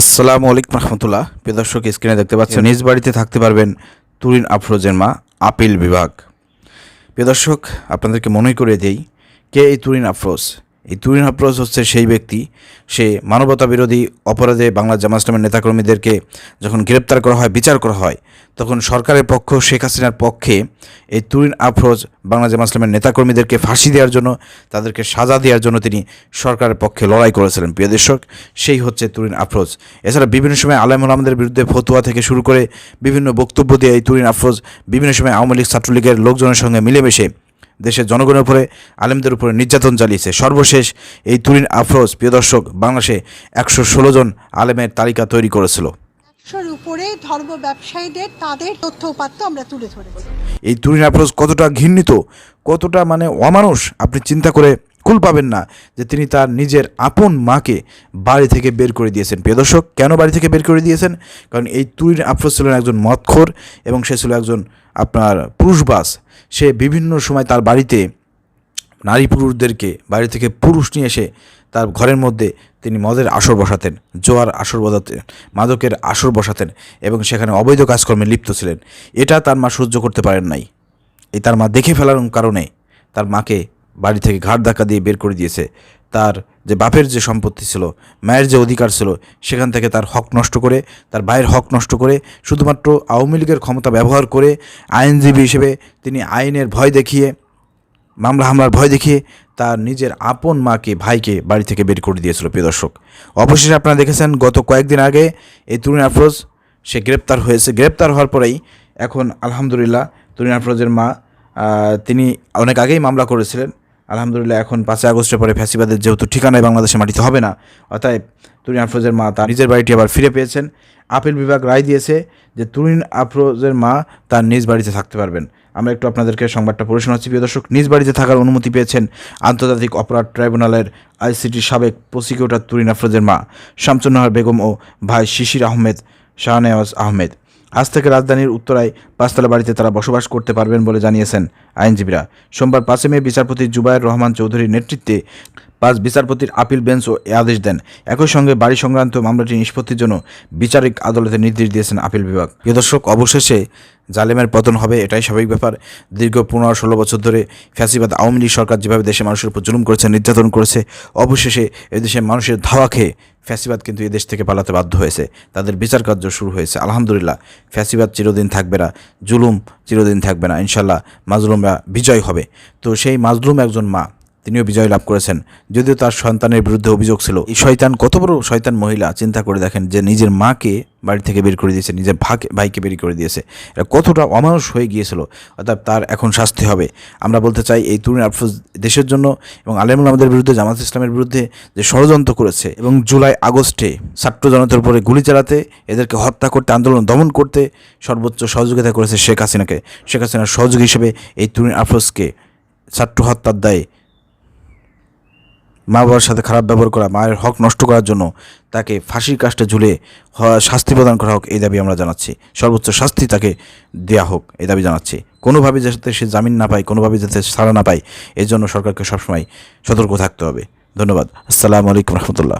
আসসালামু আলাইকুম রহমতুল্লাহ। প্রিয় দর্শক স্ক্রিনে দেখতে পাচ্ছেন নিজ বাড়িতে থাকতে পারবেন তুরিন আফরোজের মা আপিল বিভাগ। প্রিয় দর্শক আপনাদেরকে মনে করে দেই কে এই তুরিন আফরোজ? এই তুরিন আফরোজ হচ্ছে সেই ব্যক্তি, সে মানবতা বিরোধী অপরাধে বাংলা জামাত ইসলামের নেতাকর্মীদেরকে যখন গ্রেপ্তার করা হয়, বিচার করা হয়, তখন সরকারের পক্ষ, শেখ হাসিনার পক্ষে এই তুরিন আফরোজ বাংলা জামাত ইসলামের নেতাকর্মীদেরকে ফাঁসি দেওয়ার জন্য, তাদেরকে সাজা দেওয়ার জন্য তিনি সরকারের পক্ষে লড়াই করেছিলেন। প্রিয় দর্শক, সেই হচ্ছে তুরিন আফরোজ। এছাড়া বিভিন্ন সময় আলেমুল আমাদের বিরুদ্ধে ফতুয়া থেকে শুরু করে বিভিন্ন বক্তব্য দিয়ে এই তুরিন আফরোজ বিভিন্ন সময় আওয়ামী লীগ ছাত্রলীগের লোকজনের সঙ্গে মিলেমিশে দেশের জনগণের উপরে আলেমদের উপরে নির্যাতন চালিয়েছে। সর্বশেষ এই তুরিন আফরোজ প্রিয় দর্শক বাংলাদেশে একশো ষোলো জন আলেমের তালিকা তৈরি করেছিল। একশোর উপরে ধর্ম ব্যবসায়ীদের তাদের তথ্য উপাত্ত আমরা তুলে ধরেছি। এই তুরিন আফরোজ কতটা ঘৃণিত কতটা মানে অমানুষ আপনি চিন্তা করে কুল পাবেন না যে তিনি তার নিজের আপন মাকে বাড়ি থেকে বের করে দিয়েছেন। প্রিয় দর্শক কেন বাড়ি থেকে বের করে দিয়েছেন? কারণ এই তুরিন আফরোজ ছিলেন একজন মদখোর এবং সে ছিল একজন আপনার পুরুষবাস সে বিভিন্ন সময় তার বাড়িতে নারী পুরুষদেরকে, বাড়ি থেকে পুরুষ নিয়ে এসে তার ঘরের মধ্যে তিনি মদের আসর বসাতেন, জোয়ার আসর বসাতেন মাদকের আসর বসাতেন এবং সেখানে অবৈধ কাজকর্মে লিপ্ত ছিলেন। এটা তার মা সহ্য করতে পারেন নাই। এই তার মা দেখে ফেলার কারণে তার মাকে বাড়ি থেকে ঘাট ধাক্কা দিয়ে বের করে দিয়েছে। তার যে বাপের যে সম্পত্তি ছিল, মায়ের যে অধিকার ছিল, সেখান থেকে তার হক নষ্ট করে, তার ভাইয়ের হক নষ্ট করে, শুধুমাত্র আওয়ামী লীগের ক্ষমতা ব্যবহার করে আইনজীবী হিসেবে তিনি আইনের ভয় দেখিয়ে, মামলা হামলার ভয় দেখিয়ে তার নিজের আপন মাকে, ভাইকে বাড়ি থেকে বের করে দিয়েছিল। প্রিয় দর্শক, অবশেষে আপনারা দেখেছেন গত কয়েকদিন আগে এই তরুণ আফরোজ, সে গ্রেপ্তার হয়েছে। গ্রেপ্তার হওয়ার পরেই এখন আলহামদুলিল্লাহ তরুণ আফরোজের মা তিনি অনেক আগেই মামলা করেছিলেন। আলহামদুলিল্লাহ, এখন পাঁচই আগস্টের পরে ফ্যাসিবাদের যেহেতু ঠিকানায় বাংলাদেশে মাটিতে হবে না, অতএব তুরিন আফরোজের মা তার নিজের বাড়িটি আবার ফিরে পেয়েছেন। আপিল বিভাগ রায় দিয়েছে যে তুরিন আফরোজের মা তার নিজ বাড়িতে থাকতে পারবেন। আমরা একটু আপনাদেরকে সংবাদটা পড়ে শোনাচ্ছি। প্রিয় দর্শক, নিজ বাড়িতে থাকার অনুমতি পেয়েছেন আন্তর্জাতিক অপরাধ ট্রাইব্যুনালের আইসিটির সাবেক প্রসিকিউটর তুরিন আফরোজের মা শামসুন্নাহার বেগম ও ভাই শিশির আহমেদ শাহনেওয়াজ আহমেদ। আজ থেকে রাজধানীর উত্তরায় পাঁচতলা বাড়িতে তারা বসবাস করতে পারবেন বলে জানিয়েছেন আইনজীবীরা। সোমবার পাঁচই মে বিচারপতি জুবায়ের রহমান চৌধুরীর নেতৃত্বে পাঁচ বিচারপতির আপিল বেঞ্চও এ আদেশ দেন। একই সঙ্গে বাড়ি সংক্রান্ত মামলাটি নিষ্পত্তির জন্য বিচারিক আদালতে নির্দেশ দিয়েছেন আপিল বিভাগ। প্রিয় দর্শক, অবশেষে জালেমের পতন হবে, এটাই স্বাভাবিক ব্যাপার। দীর্ঘ পনেরো ষোলো বছর ধরে ফ্যাসিবাদ আওয়ামী লীগ সরকার যেভাবে দেশের মানুষের উপর জুলুম করেছে, নির্যাতন করেছে, অবশেষে এদেশের মানুষের ধাওয়া খেয়ে ফ্যাসিবাদ কিন্তু এদেশ থেকে পালাতে বাধ্য হয়েছে। তাদের বিচার কার্য শুরু হয়েছে। আলহামদুলিল্লাহ, ফ্যাসিবাদ চিরদিন থাকবে না, জুলুম চিরদিন থাকবে না। ইনশাল্লাহ মাজলুমরা বিজয় হবে। তো সেই মাজলুম একজন মা তিনিও বিজয় লাভ করেছেন। যদিও তার সন্তানের বিরুদ্ধে অভিযোগ ছিল। এই শয়তান, কত বড় শয়তান মহিলা, চিন্তা করে দেখেন যে নিজের মাকে বাড়ি থেকে বের করে দিয়েছে, নিজের ভাকে ভাইকে বের করে দিয়েছে। এটা কতটা অমানুষ হয়ে গিয়েছিল অর্থাৎ তার এখন শাস্তি হবে। আমরা বলতে চাই, এই তরুণ আফরোজ দেশের জন্য এবং আলেমুল আমাদের বিরুদ্ধে, জামাত ইসলামের বিরুদ্ধে যে ষড়যন্ত্র করেছে এবং জুলাই আগস্টে ছাত্র জনতার উপরে গুলি চালাতে, এদেরকে হত্যা করতে, আন্দোলন দমন করতে সর্বোচ্চ সহযোগিতা করেছে শেখ হাসিনাকে। শেখ হাসিনার সহযোগী হিসেবে এই তরুণ আফরোজকে ছাত্র হত্যার দায়ে মা বাবার সাথে খারাপ ব্যবহার করা, মায়ের হক নষ্ট করার জন্য তাকে ফাঁসির কাজটা ঝুলে শাস্তি প্রদান করা হোক, এই দাবি আমরা জানাচ্ছি। সর্বোচ্চ শাস্তি তাকে দেয়া হোক, এই দাবি জানাচ্ছি। কোনোভাবে যাতে সে জামিন না পায়, কোনোভাবে যাতে সারা না পায়, এর জন্য সরকারকে সবসময় সতর্ক থাকতে হবে। ধন্যবাদ। আসসালামু আলাইকুম রহমতুল্লাহ।